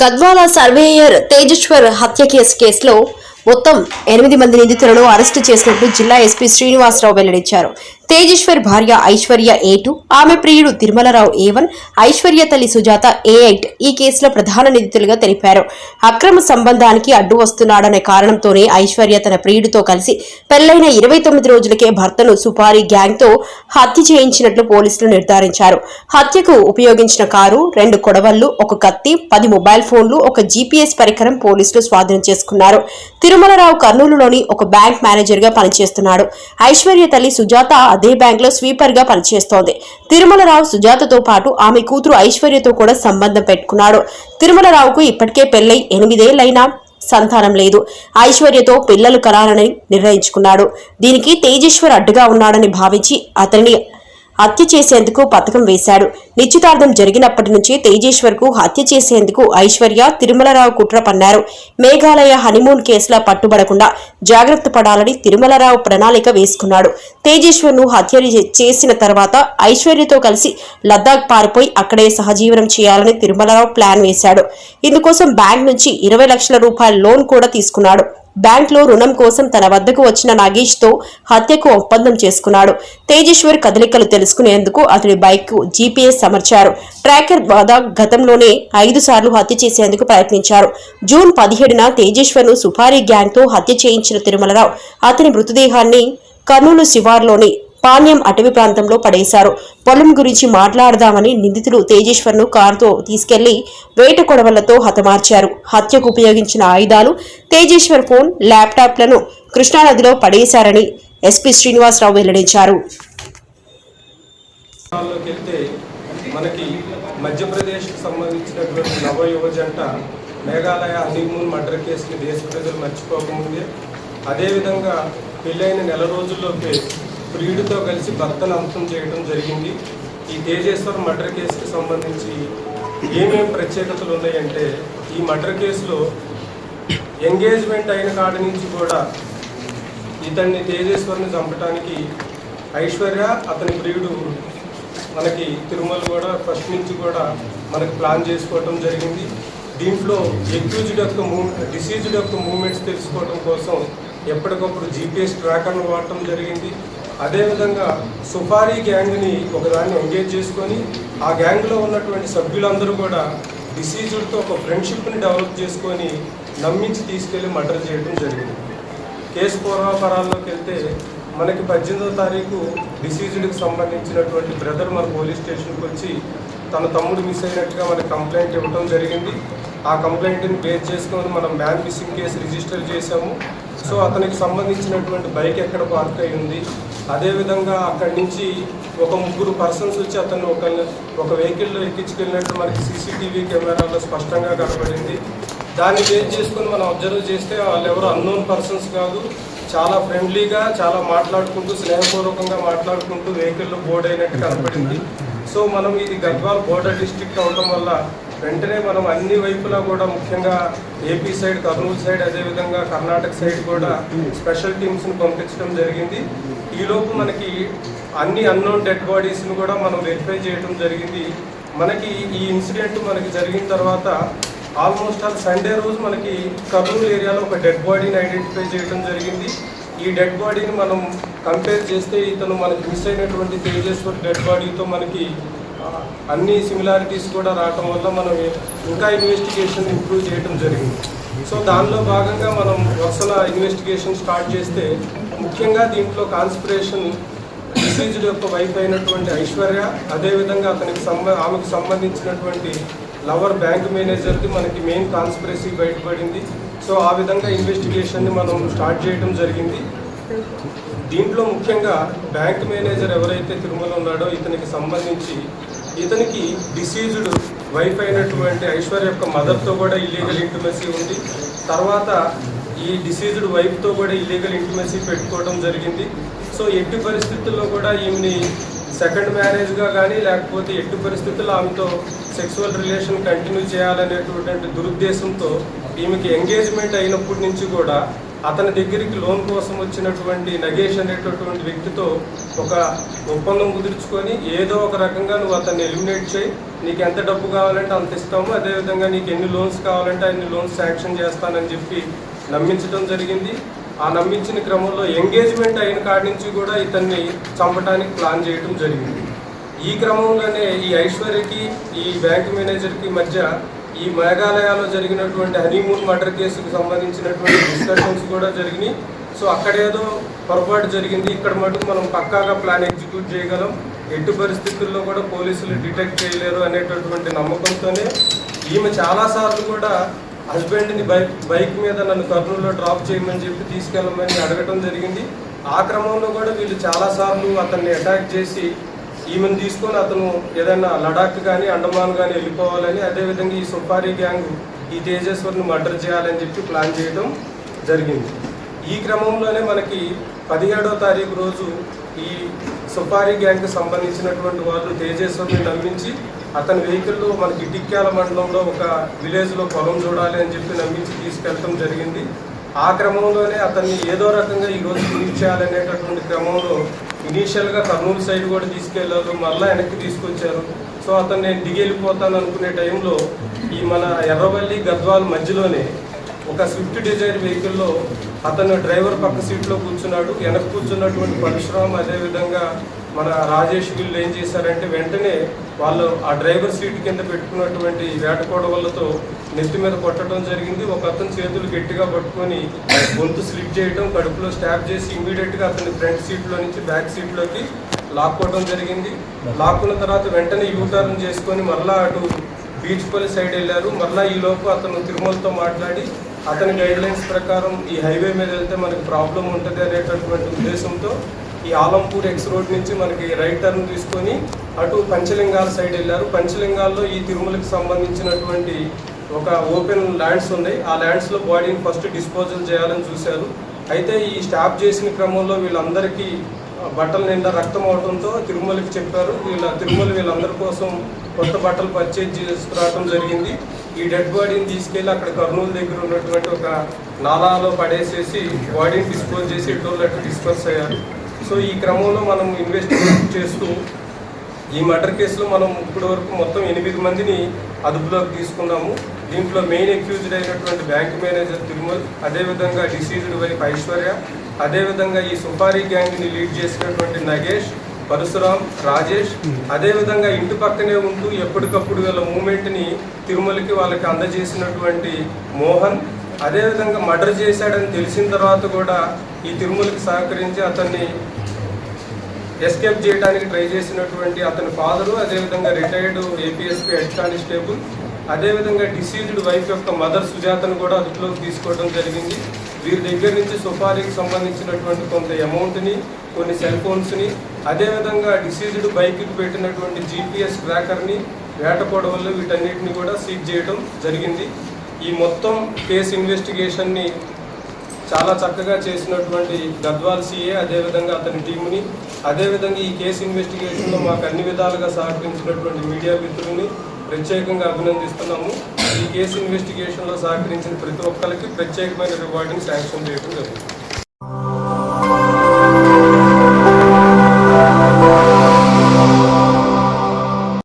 Gadwal surveyor Tejeshwar హత్య case కేసులో మొత్తం ఎనిమిది మంది నిందితులను అరెస్టు చేసినట్లు జిల్లా ఎస్పీ శ్రీనివాసరావు వెల్లడించారు. తేజేశ్వర్ భార్య ఐశ్వర్య ఏ టూ ఆమె ప్రియుడు తిరుమలరావు ఏ వన్ ఐశ్వర్య తల్లి సుజాత ఏ ఎయిట్ ఈ కేసులో ప్రధాన నిందితులుగా తెలిపారు. అక్రమ సంబంధానికి అడ్డు వస్తున్నాడనే కారణంతోనే ఐశ్వర్య తన ప్రియుడితో కలిసి పెళ్ళైన ఇరవై తొమ్మిది రోజులకే భర్తను సుపారీ గ్యాంగ్తో హత్య చేయించినట్లు పోలీసులు నిర్ధారించారు. హత్యకు ఉపయోగించిన కారు రెండు కొడవళ్ళు ఒక కత్తి పది మొబైల్ ఫోన్లు ఒక జీపీఎస్ పరికరం పోలీసులు స్వాధీనం చేసుకున్నారు. తిరుమలరావు కర్నూలులోని ఒక బ్యాంక్ మేనేజర్గా పనిచేస్తున్నాడు. ఐశ్వర్య తల్లి సుజాత అదే బ్యాంక్లో స్వీపర్గా పనిచేస్తోంది. తిరుమలరావు సుజాతతో పాటు ఆమె కూతురు ఐశ్వర్యతో కూడా సంబంధం పెట్టుకున్నాడు. తిరుమలరావుకు ఇప్పటికే పెళ్ళై ఎనిమిదేళ్ళైనా సంతానం లేదు. ఐశ్వర్యతో పిల్లలు కరాలని నిర్ణయించుకున్నాడు. దీనికి తేజేశ్వర్ అడ్డుగా ఉన్నాడని భావించి అతని హత్య చేసేందుకు పథకం వేశాడు. నిశ్చితార్థం జరిగినప్పటి నుంచి తేజేశ్వర్కు హత్య చేసేందుకు ఐశ్వర్య తిరుమలరావు కుట్ర పన్నారు. మేఘాలయ హనీమూన్ కేసులా పట్టుబడకుండా జాగ్రత్త పడాలని తిరుమలరావు ప్రణాళిక వేసుకున్నాడు. తేజేశ్వర్ను హత్య చేసిన తర్వాత ఐశ్వర్యతో కలిసి లద్దాఖ్ పారిపోయి అక్కడే సహజీవనం చేయాలని తిరుమలరావు ప్లాన్ వేశాడు. ఇందుకోసం బ్యాంక్ నుంచి ఇరవై లక్షల రూపాయల లోన్ కూడా తీసుకున్నాడు. బ్యాంక్లో రుణం కోసం తన వద్దకు వచ్చిన నాగేష్తో హత్యకు ఒప్పందం చేసుకున్నాడు. తేజేశ్వర్ కదలికలు తెలుసుకునేందుకు అతడి బైక్కు జీపీఎస్ అమర్చారు. ట్రాకర్ ద్వారా గతంలోనే ఐదు సార్లు హత్య చేసేందుకు ప్రయత్నించారు. జూన్ పదిహేడున తేజేశ్వర్ను సుపారీ గ్యాంగ్తో హత్య చేయించిన తిరుమలరావు అతని మృతదేహాన్ని కర్నూలు శివార్లోని పాణ్యం అటవీ ప్రాంతంలో పడేశారు. పొలం గురించి మాట్లాడదామని నిందితులు తేజేశ్వర్ను కారుతో తీసుకెళ్ళి వేట కొడవలతో హతమార్చారు. హత్యకు ఉపయోగించిన ఆయుధాలు తేజేశ్వర్ ఫోన్ ల్యాప్టాప్లను కృష్ణానదిలో పడేశారని ఎస్పీ శ్రీనివాసరావు వెల్లడించారు. రాష్ట్రాల్లోకి వెళ్తే మనకి మధ్యప్రదేశ్కి సంబంధించినటువంటి నవ యువజంట మేఘాలయ హనీమూన్ మర్డర్ కేసుని దేశ ప్రజలు మర్చిపోకముందే అదేవిధంగా పెళ్ళైన నెల రోజుల్లోపే ప్రియుడితో కలిసి భర్తను అంతం చేయడం జరిగింది. ఈ తేజేశ్వర్ మర్డర్ కేసుకి సంబంధించి ఏమేం ప్రత్యేకతలు ఉన్నాయంటే ఈ మర్డర్ కేసులో ఎంగేజ్మెంట్ అయిన కాడి నుంచి కూడా ఇతన్ని తేజేశ్వర్ని చంపడానికి ఐశ్వర్య అతని ప్రియుడు మనకి తిరుమల కూడా ఫస్ట్ నుంచి కూడా మనకి ప్లాన్ చేసుకోవడం జరిగింది. దీంట్లో ఎక్యూజ్డ్ యొక్క మూవ్ డిసీజ్డ్ యొక్క మూమెంట్స్ తెలుసుకోవడం కోసం ఎప్పటికప్పుడు జీపీఎస్ ట్రాకర్ను వాడటం జరిగింది. అదేవిధంగా సుఫారీ గ్యాంగ్ని ఒకదాన్ని ఎంగేజ్ చేసుకొని ఆ గ్యాంగ్లో ఉన్నటువంటి సభ్యులందరూ కూడా డిసీజుడ్తో ఒక ఫ్రెండ్షిప్ని డెవలప్ చేసుకొని నమ్మించి తీసుకెళ్ళి మర్డర్ చేయడం జరిగింది. కేసు పూర్వాపరాల్లోకి వెళ్తే మనకి పద్దెనిమిదో తారీఖు డిసీజుడికి సంబంధించినటువంటి బ్రదర్ మన పోలీస్ స్టేషన్కి వచ్చి తన తమ్ముడు మిస్ అయినట్టుగా మనకి కంప్లైంట్ ఇవ్వడం జరిగింది. ఆ కంప్లైంట్ని బేస్ చేసుకొని మనం మ్యాన్ మిస్సింగ్ కేసు రిజిస్టర్ చేశాము. సో అతనికి సంబంధించినటువంటి బైక్ ఎక్కడ పార్క్ అయి ఉంది అదేవిధంగా అక్కడి నుంచి ఒక ముగ్గురు పర్సన్స్ వచ్చి అతను ఒక ఒక వెహికల్లో ఎక్కించుకెళ్ళినట్టు మనకి సీసీటీవీ కెమెరాలో స్పష్టంగా కనబడింది. దాన్ని బేస్ చేసుకొని మనం అబ్జర్వ్ చేస్తే వాళ్ళు ఎవరు అన్నోన్ పర్సన్స్ కాదు చాలా ఫ్రెండ్లీగా చాలా మాట్లాడుకుంటూ స్నేహపూర్వకంగా మాట్లాడుకుంటూ వెహికల్లో బోర్డ్ అయినట్టు కనపడింది. సో మనం ఇది గద్వాల్ బోర్డర్ డిస్ట్రిక్ట్ అవడం వల్ల వెంటనే మనం అన్ని వైపులా కూడా ముఖ్యంగా ఏపీ సైడ్ కర్నూలు సైడ్ అదేవిధంగా కర్ణాటక సైడ్ కూడా స్పెషల్ టీమ్స్ని పంపించడం జరిగింది. ఈలోపు మనకి అన్ని అన్నోన్ డెడ్ బాడీస్ని కూడా మనం వెరిఫై చేయడం జరిగింది. మనకి ఈ ఇన్సిడెంట్ మనకి జరిగిన తర్వాత ఆల్మోస్ట్ ఆల్ సండే రోజు మనకి కర్నూలు ఏరియాలో ఒక డెడ్ బాడీని ఐడెంటిఫై చేయడం జరిగింది. ఈ డెడ్ బాడీని మనం కంపేర్ చేస్తే ఇతను మనకి మిస్ అయినటువంటి తేజేశ్వర్ డెడ్ బాడీతో మనకి అన్ని సిమిలారిటీస్ కూడా రావటం వల్ల మనం ఇంకా ఇన్వెస్టిగేషన్ ఇంప్రూవ్ చేయడం జరిగింది. సో దానిలో భాగంగా మనం వరుసల ఇన్వెస్టిగేషన్ స్టార్ట్ చేస్తే ముఖ్యంగా దీంట్లో కాన్స్పిరేషన్ డిసీజ్డ్ యొక్క వైఫ్ అయినటువంటి ఐశ్వర్య అదేవిధంగా అతనికి సంబ ఆమెకు సంబంధించినటువంటి లవర్ బ్యాంక్ మేనేజర్ది మనకి మెయిన్ కాన్స్పిరసీ బయటపడింది. సో ఆ విధంగా ఇన్వెస్టిగేషన్ని మనం స్టార్ట్ చేయడం జరిగింది. దీంట్లో ముఖ్యంగా బ్యాంక్ మేనేజర్ ఎవరైతే తిరుమల ఉన్నాడో ఇతనికి సంబంధించి ఇతనికి డిసీజ్డ్ వైఫ్ అయినటువంటి ఐశ్వర్య యొక్క మదర్తో కూడా ఇల్లీగల్ ఇంటిమసీ ఉంది. తర్వాత ఈ డిసీజ్డ్ వైఫ్తో కూడా ఇల్లీగల్ ఇంటిమసీ పెట్టుకోవడం జరిగింది. సో ఎట్టి పరిస్థితుల్లో కూడా ఈమెని సెకండ్ మ్యారేజ్గా కానీ లేకపోతే ఎట్టి పరిస్థితుల్లో ఆమెతో సెక్సువల్ రిలేషన్ కంటిన్యూ చేయాలనేటువంటి దురుద్దేశంతో ఈమెకి ఎంగేజ్మెంట్ అయినప్పటి నుంచి కూడా అతని దగ్గరికి లోన్ కోసం వచ్చినటువంటి నగేష్ అనేటటువంటి వ్యక్తితో ఒక ఒప్పందం కుదుర్చుకొని ఏదో ఒక రకంగా నువ్వు అతన్ని ఎలిమినేట్ చేయి నీకు ఎంత డబ్బు కావాలంటే అంత ఇస్తాము అదేవిధంగా నీకు ఎన్ని లోన్స్ కావాలంటే అన్ని లోన్స్ శాంక్షన్ చేస్తానని చెప్పి నమ్మించడం జరిగింది. ఆ నమ్మించిన క్రమంలో ఎంగేజ్మెంట్ అయిన కాడి నుంచి కూడా ఇతన్ని చంపడానికి ప్లాన్ చేయడం జరిగింది. ఈ క్రమంలోనే ఈ ఐశ్వర్యకి ఈ బ్యాంక్ మేనేజర్కి మధ్య ఈ మేఘాలయాలో జరిగినటువంటి హనీమూన్ మర్డర్ కేసుకు సంబంధించినటువంటి డిస్కషన్స్ కూడా జరిగినాయి. సో అక్కడేదో పొరపాటు జరిగింది. ఇక్కడ మటుకు మనం పక్కాగా ప్లాన్ ఎగ్జిక్యూట్ చేయగలం. ఎట్టి పరిస్థితుల్లో కూడా పోలీసులు డిటెక్ట్ చేయలేరు అనేటటువంటి నమ్మకంతోనే ఈమె చాలాసార్లు కూడా హస్బెండ్ని బైక్ బైక్ మీద నన్ను కర్నూలులో డ్రాప్ చేయమని చెప్పి తీసుకెళ్ళమని అడగటం జరిగింది. ఆ క్రమంలో కూడా వీళ్ళు చాలాసార్లు అతన్ని అటాక్ చేసి ఈమెను తీసుకొని అతను ఏదైనా లడాక్ కానీ అండమాన్ కానీ వెళ్ళిపోవాలని అదేవిధంగా ఈ సుపారీ గ్యాంగ్ ఈ తేజేశ్వర్ని మర్డర్ చేయాలని చెప్పి ప్లాన్ చేయడం జరిగింది. ఈ క్రమంలోనే మనకి పదిహేడో తారీఖు రోజు ఈ సుపారీ గ్యాంగ్కి సంబంధించినటువంటి వాళ్ళు తేజేశ్వర్ని నమ్మించి అతని వెహికల్లో మనకి ఇటిక్యాల మండలంలో ఒక విలేజ్లో పొలం చూడాలి అని చెప్పి నమ్మించి తీసుకెళ్ళటం జరిగింది. ఆ క్రమంలోనే అతన్ని ఏదో రకంగా ఈ రోజు రిలీజ్ చేయాలనేటటువంటి క్రమంలో ఇనీషియల్గా కర్నూలు సైడ్ కూడా తీసుకెళ్ళారు మళ్ళీ వెనక్కి తీసుకొచ్చారు. సో అతను నేను దిగి వెళ్ళిపోతాను అనుకునే టైంలో ఈ మన ఎర్రవల్లి గద్వాల్ మధ్యలోనే ఒక స్విఫ్ట్ డిజైర్ వెహికల్లో అతను డ్రైవర్ పక్క సీట్లో కూర్చున్నాడు. వెనక్కి కూర్చున్నటువంటి పరశురామ్ అదేవిధంగా మన రాజేష్ వీళ్ళు ఏం చేశారంటే వెంటనే వాళ్ళు ఆ డ్రైవర్ సీట్ కింద పెట్టుకున్నటువంటి వేటకోడవలతో నెత్తి మీద కొట్టడం జరిగింది. ఒక అతను చేతులు గట్టిగా పట్టుకొని గొంతు స్లిప్ చేయడం కడుపులో స్టాప్ చేసి ఇమీడియట్గా అతని ఫ్రంట్ సీట్లో నుంచి బ్యాక్ సీట్లోకి లాక్కోవడం జరిగింది. లాక్కున్న తర్వాత వెంటనే యూటర్న్ చేసుకొని మరలా అటు బీచ్ పల్లి సైడ్ వెళ్ళారు. మరలా ఈలోపు అతను తిరుమలతో మాట్లాడి అతని గైడ్ లైన్స్ ప్రకారం ఈ హైవే మీద వెళ్తే మనకి ప్రాబ్లం ఉంటుంది అనేటటువంటి ఉద్దేశంతో ఈ ఆలంపూర్ ఎక్స్ రోడ్ నుంచి మనకి రైట్ టర్న్ తీసుకొని అటు పంచలింగాల సైడ్ వెళ్ళారు. పంచలింగాల్లో ఈ తిరుమలకి సంబంధించినటువంటి ఒక ఓపెన్ ల్యాండ్స్ ఉన్నాయి. ఆ ల్యాండ్స్లో బాడీని ఫస్ట్ డిస్పోజల్ చేయాలని చూశారు. అయితే ఈ స్టాప్ చేసిన క్రమంలో వీళ్ళందరికీ బట్టల నిండా రక్తం అవడంతో తిరుమలకి చెప్పారు. వీళ్ళ తిరుమల వీళ్ళందరి కోసం కొత్త బట్టలు పర్చేజ్ చేసుకురావడం జరిగింది. ఈ డెడ్ బాడీని తీసుకెళ్ళి అక్కడ కర్నూలు దగ్గర ఉన్నటువంటి ఒక నాలాలో పడేసేసి బాడీని డిస్పోజ్ చేసి ఎటోళ్ళట్టు డిస్పర్స్ అయ్యారు. సో ఈ క్రమంలో మనం ఇన్వెస్టిగేషన్ చేస్తూ ఈ మర్డర్ కేసులో మనం ఇప్పటి వరకు మొత్తం ఎనిమిది మందిని అదుపులోకి తీసుకున్నాము. దీంట్లో మెయిన్ అక్యూజ్డ్ అయినటువంటి బ్యాంక్ మేనేజర్ తిరుమల్ అదేవిధంగా డిసీజ్డ్ వైఫ్ ఐశ్వర్య అదేవిధంగా ఈ సుపారీ గ్యాంగ్ని లీడ్ చేసినటువంటి నగేష్ పరశురామ్ రాజేష్ అదేవిధంగా ఇంటి పక్కనే ఉంటూ ఎప్పటికప్పుడు వీళ్ళ మూమెంట్ని తిరుమలకి వాళ్ళకి అందజేసినటువంటి మోహన్ అదేవిధంగా మర్డర్ చేశాడని తెలిసిన తర్వాత కూడా ఈ తిరుమలకి సహకరించి అతన్ని ఎస్కేప్ చేయడానికి ట్రై చేసినటువంటి అతని ఫాదరు అదేవిధంగా రిటైర్డ్ ఏపీఎస్పీ హెడ్ కానిస్టేబుల్ అదేవిధంగా డిసీజ్డ్ వైఫ్ యొక్క మదర్ సుజాతను కూడా అదుపులోకి తీసుకోవడం జరిగింది. వీరి దగ్గర నుంచి సుపారీకి సంబంధించినటువంటి కొంత అమౌంట్ని కొన్ని సెల్ ఫోన్స్ని అదేవిధంగా డిసీజ్డ్ బైక్కి పెట్టినటువంటి జీపీఎస్ ట్రాకర్ని వేటకోవడం వీటన్నిటిని కూడా సీజ్ చేయడం జరిగింది. ఈ మొత్తం కేసు ఇన్వెస్టిగేషన్ని చాలా చక్కగా చేసినటువంటి గద్వాల్ సిఏ అదేవిధంగా అతని టీముని అదేవిధంగా ఈ కేసు ఇన్వెస్టిగేషన్లో మాకు అన్ని విధాలుగా సహకరించినటువంటి మీడియా మిత్రుల్ని ప్రత్యేకంగా అభినందిస్తున్నాము. ఈ కేసు ఇన్వెస్టిగేషన్లో సహకరించిన ప్రతి ఒక్కరికి ప్రత్యేకమైన రివార్డుని శాంక్షన్ చేయడం జరుగుతుంది.